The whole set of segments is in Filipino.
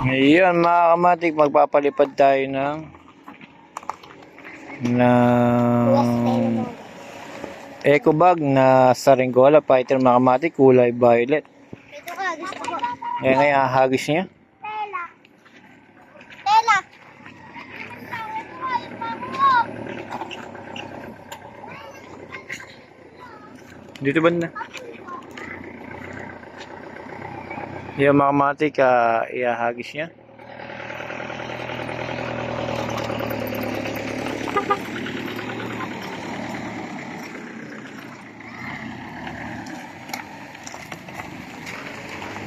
Ngayon mga kamatik, magpapalipad tayo ng ng eco bag na saringgola fighter mga kamatik, kulay violet. Ito ka, gusto ko. Yan nga yung hagis niya. Tela. Tela. Dito ba na? Yung mga kamatik, ah, ihahagis niya.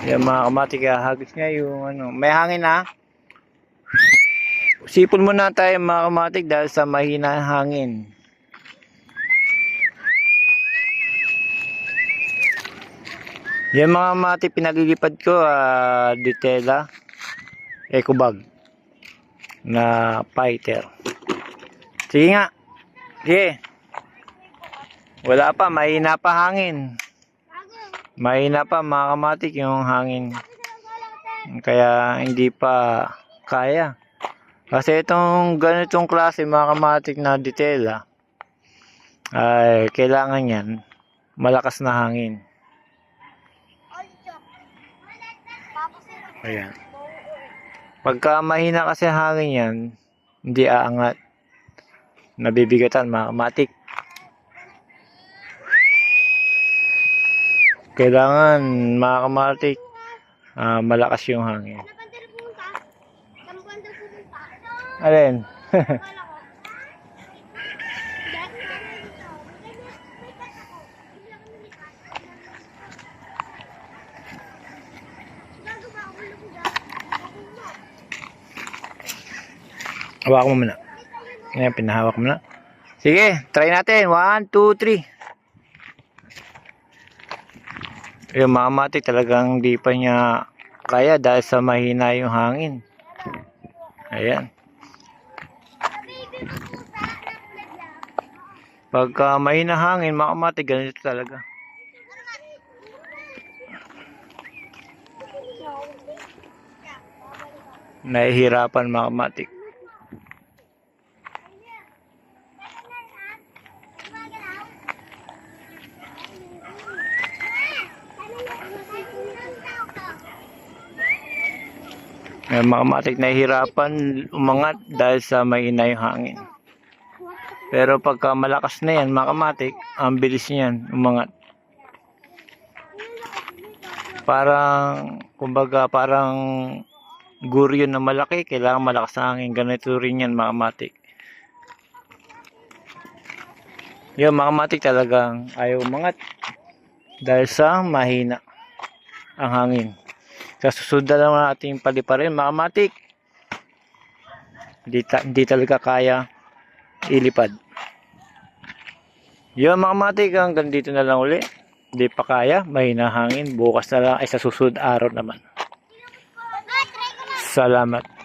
Yung mga kamatik, ihahagis niya yung ano. May hangin na. Sipon muna tayo mga kamatik dahil sa mahina ang hangin. Yung mga mati pinagigipad ko, ah, Ditela, Eco Bag, na fighter. Sige nga. Sige. Wala pa, mahina pa hangin. Mahina pa mga kamatik yung hangin. Kaya hindi pa kaya. Kasi itong ganitong klase mga kamatik na Ditela, ay kailangan yan malakas na hangin. Ayan. Pagka mahina kasi hangin yan, hindi aangat. Nabibigatan mga kamatik. Kailangan mga kamatik, ah, malakas yung hangin. Ka pupunta? Alin? Hawak mo muna. Ngayon, pinahawak mo na. Sige, try natin. One, two, three. Yung mga matik talagang di pa niya kaya dahil sa mahina yung hangin. Ayan. Pagka mahina hangin, mga matik, ganito talaga. Nahihirapan mga May mga matik nahihirapan umangat dahil sa mahina yung hangin. Pero pagka malakas na yan, mga kamatik, ang bilis niyan umangat. Parang, kumbaga, parang guryo na malaki, kailangan malakas na hangin. Ganito rin yan, mga kamatik. Yung mga kamatik talagang ayaw umangat dahil sa mahina ang hangin. Sa susunod na lang natin paliparin, mga kamatik. Hindi, ta- hindi talaga kaya ilipad. Yun mga matik, hanggang dito na lang uli. Hindi pa kaya, mahina hangin. Bukas na lang ay sa susunod araw naman. Salamat.